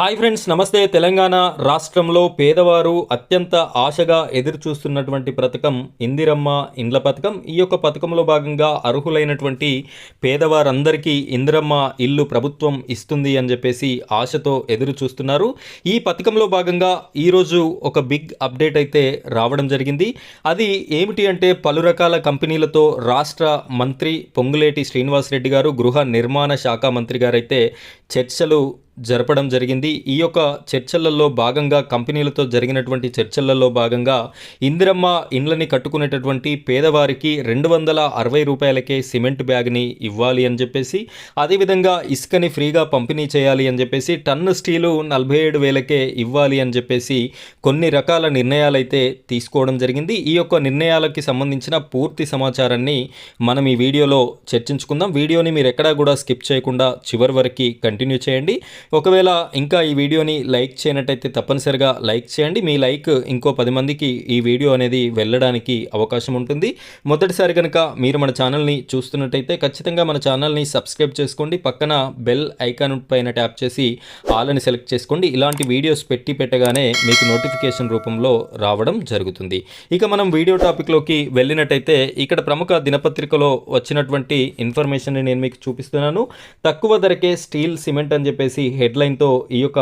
Hi friends నమస్తే. తెలంగాణ రాష్ట్రంలో పేదవారు అత్యంత ఆశగా ఎదురుచూస్తున్నటువంటి పథకం ఇందిరమ్మ ఇండ్ల పథకం. ఈ యొక్క పథకంలో భాగంగా అర్హులైనటువంటి పేదవారందరికీ ఇందిరమ్మ ఇల్లు ప్రభుత్వం ఇస్తుంది అని చెప్పేసి ఆశతో ఎదురు చూస్తున్నారు ఈ పథకంలో భాగంగా ఈరోజు ఒక బిగ్ అప్డేట్ అయితే రావడం జరిగింది. అది ఏమిటి అంటే పలు రకాల కంపెనీలతో రాష్ట్ర మంత్రి పొంగులేటి శ్రీనివాసరెడ్డి గారు గృహ నిర్మాణ శాఖ మంత్రి గారైతే చర్చలు జరపడం జరిగింది. ఈ యొక్క చర్చలలో భాగంగా కంపెనీలతో జరిగినటువంటి చర్చలలో భాగంగా ఇందిరమ్మ ఇండ్లని కట్టుకునేటటువంటి పేదవారికి రెండు వందల అరవై రూపాయలకే సిమెంట్ బ్యాగ్ని ఇవ్వాలి అని చెప్పేసి అదేవిధంగా ఇసుకని ఫ్రీగా పంపిణీ చేయాలి అని చెప్పేసి టన్ను స్టీలు నలభై ఏడు వేలకే ఇవ్వాలి అని చెప్పేసి కొన్ని రకాల నిర్ణయాలైతే తీసుకోవడం జరిగింది. ఈ యొక్క నిర్ణయాలకి సంబంధించిన పూర్తి సమాచారాన్ని మనం ఈ వీడియోలో చర్చించుకుందాం. వీడియోని మీరు ఎక్కడా కూడా స్కిప్ చేయకుండా చివరి వరకు కంటిన్యూ చేయండి. ఒకవేళ ఇంకా ఈ వీడియోని లైక్ చేయనట్టయితే తప్పనిసరిగా లైక్ చేయండి. మీ లైక్ ఇంకో పది మందికి ఈ వీడియో అనేది వెళ్ళడానికి అవకాశం ఉంటుంది. మొదటిసారి కనుక మీరు మన ఛానల్ని చూస్తున్నట్టయితే ఖచ్చితంగా మన ఛానల్ని సబ్స్క్రైబ్ చేసుకోండి. పక్కన బెల్ ఐకాన్ పైన ట్యాప్ చేసి ఆల్ అని సెలెక్ట్ చేసుకోండి. ఇలాంటి వీడియోస్ పెట్టి పెట్టగానే మీకు నోటిఫికేషన్ రూపంలో రావడం జరుగుతుంది. ఇక మనం వీడియో టాపిక్లోకి వెళ్ళినట్టయితే ఇక్కడ ప్రముఖ దినపత్రికలో వచ్చినటువంటి ఇన్ఫర్మేషన్ని నేను మీకు చూపిస్తున్నాను. తక్కువ ధరకే స్టీల్ సిమెంట్ అని చెప్పేసి హెడ్లైన్తో ఈ యొక్క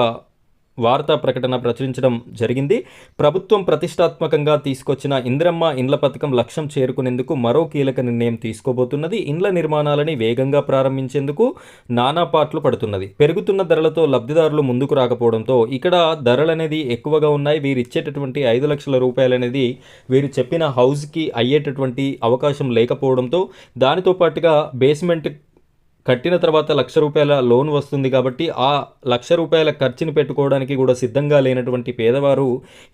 వార్తా ప్రకటన ప్రచురించడం జరిగింది. ప్రభుత్వం ప్రతిష్టాత్మకంగా తీసుకొచ్చిన ఇంద్రమ్మ ఇండ్ల పథకం లక్ష్యం చేరుకునేందుకు మరో కీలక నిర్ణయం తీసుకోబోతున్నది. ఇండ్ల నిర్మాణాలని వేగంగా ప్రారంభించేందుకు నానా పాట్లు పడుతున్నది. పెరుగుతున్న ధరలతో లబ్ధిదారులు ముందుకు రాకపోవడంతో ఇక్కడ ధరలు అనేది ఎక్కువగా ఉన్నాయి. వీరు ఇచ్చేటటువంటి ఐదు లక్షల రూపాయలు అనేది వీరు చెప్పిన హౌస్కి అయ్యేటటువంటి అవకాశం లేకపోవడంతో దానితో పాటుగా బేస్మెంట్ కట్టిన తర్వాత లక్ష రూపాయల లోన్ వస్తుంది కాబట్టి ఆ లక్ష రూపాయల ఖర్చుని పెట్టుకోవడానికి కూడా సిద్ధంగా లేనటువంటి పేదవారు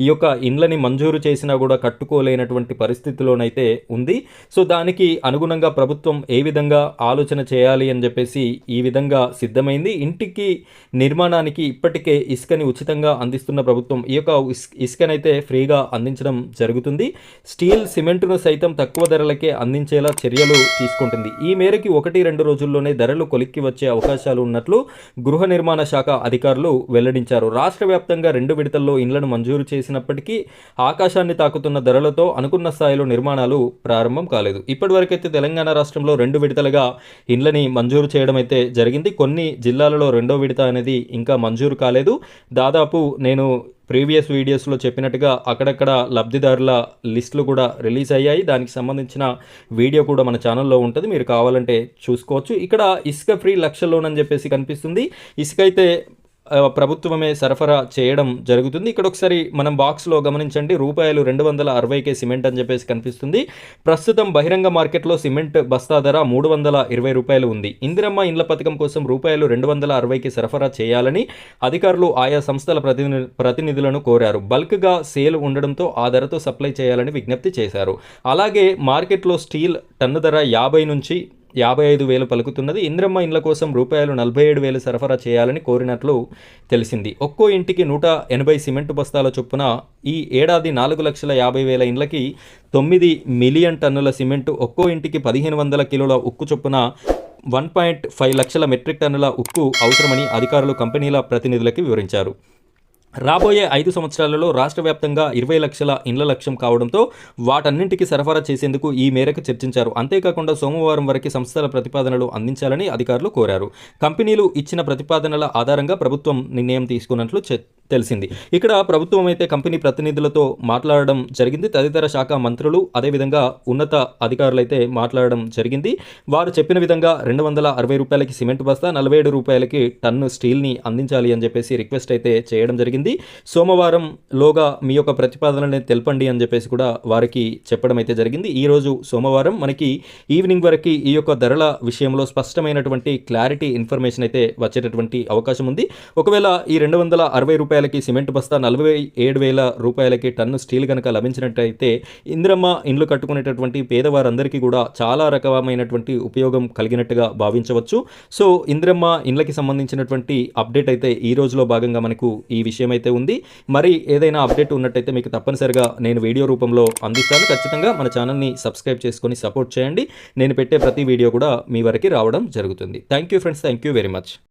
ఈ యొక్క ఇండ్లని మంజూరు చేసినా కూడా కట్టుకోలేనటువంటి పరిస్థితిలోనైతే ఉంది. సో దానికి అనుగుణంగా ప్రభుత్వం ఏ విధంగా ఆలోచన చేయాలి అని చెప్పేసి ఈ విధంగా సిద్ధమైంది. ఇంటికి నిర్మాణానికి ఇప్పటికే ఇసుకని ఉచితంగా అందిస్తున్న ప్రభుత్వం ఈ యొక్క ఇసుకనైతే ఫ్రీగా అందించడం జరుగుతుంది. స్టీల్ సిమెంటును సైతం తక్కువ ధరలకే అందించేలా చర్యలు తీసుకుంటుంది. ఈ మేరకి ఒకటి రెండు రోజుల్లోనే ధరలు కొలిక్కి వచ్చే అవకాశాలు ఉన్నట్లు గృహ నిర్మాణ శాఖ అధికారులు వెల్లడించారు. రాష్ట్ర వ్యాప్తంగా రెండు విడతల్లో ఇండ్లను మంజూరు చేసినప్పటికీ ఆకాశాన్ని తాకుతున్న ధరలతో అనుకున్న స్థాయిలో నిర్మాణాలు ప్రారంభం కాలేదు. ఇప్పటివరకైతే తెలంగాణ రాష్ట్రంలో రెండు విడతలుగా ఇండ్లని మంజూరు చేయడం అయితే జరిగింది. కొన్ని జిల్లాలలో రెండో విడత అనేది ఇంకా మంజూరు కాలేదు. దాదాపు నేను ప్రీవియస్ వీడియోస్లో చెప్పినట్టుగా అక్కడక్కడ లబ్ధిదారుల లిస్టులు కూడా రిలీజ్ అయ్యాయి. దానికి సంబంధించిన వీడియో కూడా మన ఛానల్లో ఉంటుంది. మీరు కావాలంటే చూసుకోవచ్చు. ఇక్కడ ఇసుక ఫ్రీ లక్ష లోన్ అని చెప్పేసి కనిపిస్తుంది. ఇసుక అయితే ప్రభుత్వమే సరఫరా చేయడం జరుగుతుంది. ఇక్కడ ఒకసారి మనం బాక్స్లో గమనించండి. రూపాయలు రెండు వందల అరవైకే సిమెంట్ అని చెప్పేసి కనిపిస్తుంది. ప్రస్తుతం బహిరంగ మార్కెట్లో సిమెంట్ బస్తా ధర మూడు వందల ఇరవై రూపాయలు ఉంది. ఇందిరమ్మ ఇండ్ల పథకం కోసం రూపాయలు రెండు వందల అరవైకి సరఫరా చేయాలని అధికారులు ఆయా సంస్థల ప్రతిని ప్రతినిధులను కోరారు. బల్క్గా సేల్ ఉండడంతో ఆ ధరతో సప్లై చేయాలని విజ్ఞప్తి చేశారు. అలాగే మార్కెట్లో స్టీల్ టన్ను ధర యాభై నుంచి యాభై ఐదు వేలు పలుకుతున్నది. ఇంద్రమ్మ ఇండ్ల కోసం రూపాయలు నలభై ఏడు వేలు సరఫరా చేయాలని కోరినట్లు తెలిసింది. ఒక్కో ఇంటికి నూట ఎనభై సిమెంటు బస్తాల చొప్పున ఈ ఏడాది నాలుగు లక్షల యాభై వేల ఇండ్లకి తొమ్మిది మిలియన్ టన్నుల సిమెంటు ఒక్కో ఇంటికి పదిహేను వందల కిలోల ఉక్కు చొప్పున వన్ పాయింట్ ఫైవ్ లక్షల మెట్రిక్ టన్నుల ఉక్కు అవసరమని అధికారులు కంపెనీల ప్రతినిధులకి వివరించారు. రాబోయే ఐదు సంవత్సరాలలో రాష్ట్ర వ్యాప్తంగా ఇరవై లక్షల ఇండ్ల లక్ష్యం కావడంతో వాటన్నింటికి సరఫరా చేసేందుకు ఈ మేరకు చర్చించారు. అంతేకాకుండా సోమవారం వరకు సంస్థల ప్రతిపాదనలు అందించాలని అధికారులు కోరారు. కంపెనీలు ఇచ్చిన ప్రతిపాదనల ఆధారంగా ప్రభుత్వం నిర్ణయం తీసుకున్నట్లు తెలిసింది. ఇక్కడ ప్రభుత్వం అయితే కంపెనీ ప్రతినిధులతో మాట్లాడడం జరిగింది. తదితర శాఖ మంత్రులు అదేవిధంగా ఉన్నత అధికారులైతే మాట్లాడడం జరిగింది. వారు చెప్పిన విధంగా రెండు వందల అరవై రూపాయలకి సిమెంట్ బస్తా నలభై ఏడు రూపాయలకి టన్ను స్టీల్ని అందించాలి అని చెప్పేసి రిక్వెస్ట్ అయితే చేయడం జరిగింది. సోమవారం లోగా మీ యొక్క ప్రతిపాదనని తెలపండి అని చెప్పేసి కూడా వారికి చెప్పడం అయితే జరిగింది. ఈరోజు సోమవారం మనకి ఈవినింగ్ వరకు ఈ యొక్క ధరల విషయంలో స్పష్టమైనటువంటి క్లారిటీ ఇన్ఫర్మేషన్ అయితే వచ్చేటటువంటి అవకాశం ఉంది. ఒకవేళ ఈ రెండు వందల అరవై రూపాయలకి సిమెంట్ బస్తా నలభై ఏడు వేల రూపాయలకి టన్ను స్టీల్ కనుక లభించినట్టయితే ఇంద్రమ్మ ఇండ్లు కట్టుకునేటటువంటి పేదవారందరికీ కూడా చాలా రకమైనటువంటి ఉపయోగం కలిగినట్టుగా భావించవచ్చు. సో ఇంద్రమ్మ ఇండ్లకి సంబంధించినటువంటి అప్డేట్ అయితే ఈ రోజులో భాగంగా మనకు ఈ విషయం అయితే ఉంది. మరి ఏదైనా అప్డేట్ ఉన్నట్టయితే మీకు తప్పనిసరిగా నేను వీడియో రూపంలో అందిస్తాను. ఖచ్చితంగా మన ఛానల్ని సబ్స్క్రైబ్ చేసుకొని సపోర్ట్ చేయండి. నేను పెట్టే ప్రతి వీడియో కూడా మీ వరకు రావడం జరుగుతుంది. Thank you friends. Thank you very much.